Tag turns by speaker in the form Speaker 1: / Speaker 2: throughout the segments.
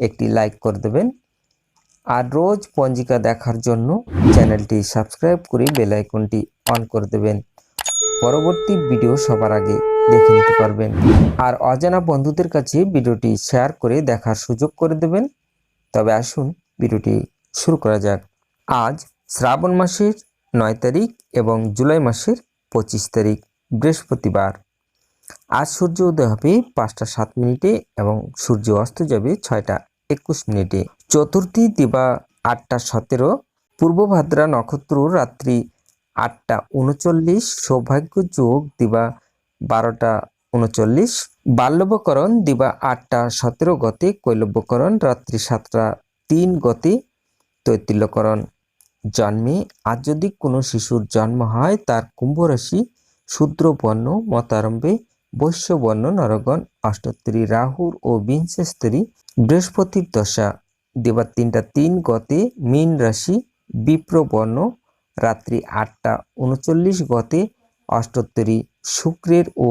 Speaker 1: একটি লাইক করে দেবেন। আর রোজ পঞ্জিকা দেখার জন্য চ্যানেলটি সাবস্ক্রাইব করে বেল আইকনটি অন করে দেবেন। পরবর্তী ভিডিও সবার আগে দেখে নিতে পারবেন। আর অজানা বন্ধুদের কাছে ভিডিওটি শেয়ার করে দেখার সুযোগ করে দেবেন। তবে আসুন ভিডিওটি শুরু করা যাক। আজ শ্রাবণ মাসের নয় তারিখ এবং জুলাই মাসের পঁচিশ তারিখ, বৃহস্পতিবার। আজ সূর্য উদয় হবে পাঁচটা সাত মিনিটে এবং সূর্য অস্ত যাবে ছয়টা। একুশ মিনিটে। চতুর্থী দিবা আটটা সতেরো, পূর্বভাদ্রা নক্ষত্র রাত্রি আটটা উনচল্লিশ, সৌভাগ্য যোগ দিবা বারোটা উনচল্লিশ, বাল্যবকরণ দিবা আটটা সতেরো গতি, কৈলব্যকরণ রাত্রি সাতটা তিন গতি, তৈতিল্যকরণ। জন্মে আজ যদি কোনো শিশুর জন্ম হয়, তার কুম্ভ রাশি শূদ্রবর্ণ মতারম্ভে বৈশ্যবর্ণ নরগণ অষ্টোত্তরী রাহুর ও বিংশস্তরী বৃহস্পতির দশা। দেবার তিনটা তিন গতে মীন রাশি, বিপ্রবর্ণ, রাত্রি আটটা উনচল্লিশ গতে অষ্টোত্তরী শুক্রের ও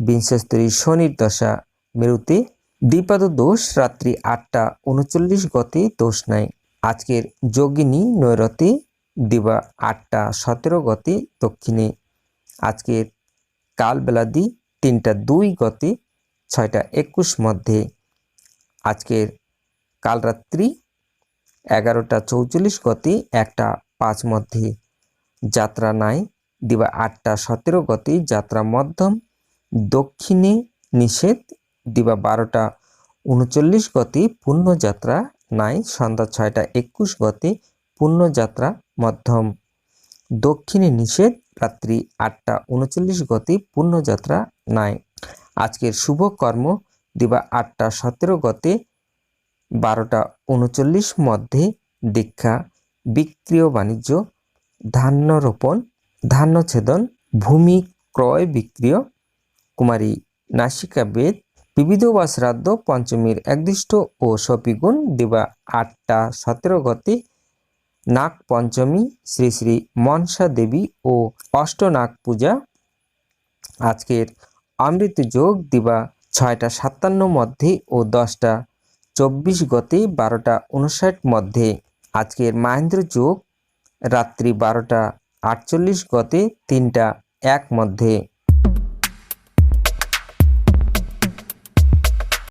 Speaker 1: বিংশস্তরী শনির দশা। মেরুতে দ্বিপাদ দোষ রাত্রি আটটা উনচল্লিশ গতে দোষ নাই। আজকের যোগিনী নৈরতে দিবা আটটা সতেরো গতে দক্ষিণে। আজকের কালবেলাদি তিনটা দুই গতি, ছয়টা একুশ মধ্যে। আজকের কাল রাত্রি এগারোটা চৌচল্লিশ গতি, একটা পাঁচ মধ্যে। যাত্রা নাই, দিবা আটটা সতেরো গতি, যাত্রা মধ্যম। দক্ষিণে নিষেধ, দিবা বারোটা উনচল্লিশ গতে, পূর্ণযাত্রা নাই, সন্ধ্যা ছয়টা একুশ গতে, পূর্ণযাত্রা মধ্যম। দক্ষিণে নিষেধ, রাত্রি আটটা উনচল্লিশ গতি পূর্ণযাত্রা নাই। আজকের শুভ কর্ম, দিবা আটটা সতেরো গতে, বারোটা উনচল্লিশ মধ্যে দীক্ষা বিক্রিয় বাণিজ্য, ধান্য রোপণ, ধান্য ছেদন, ভূমি ক্রয় বিক্রিয় কুমারী নাসিকা বেদ, বিবিধ বা শ্রাদ্ধ, পঞ্চমীর একদিষ্ট ও সপিগুণ, দিবা আটটা সতেরো গতে নাগ পঞ্চমী শ্রী শ্রী মনসা দেবী ও অষ্টনাগ পূজা আজকের অমৃত যোগ দিবা ছয়টা সাতান্ন মধ্যে ও দশটা চব্বিশ গতে বারোটা উনষাট মধ্যে। আজকের মাহেন্দ্র যোগ রাত্রি বারোটা আটচল্লিশ গতে তিনটা এক মধ্যে।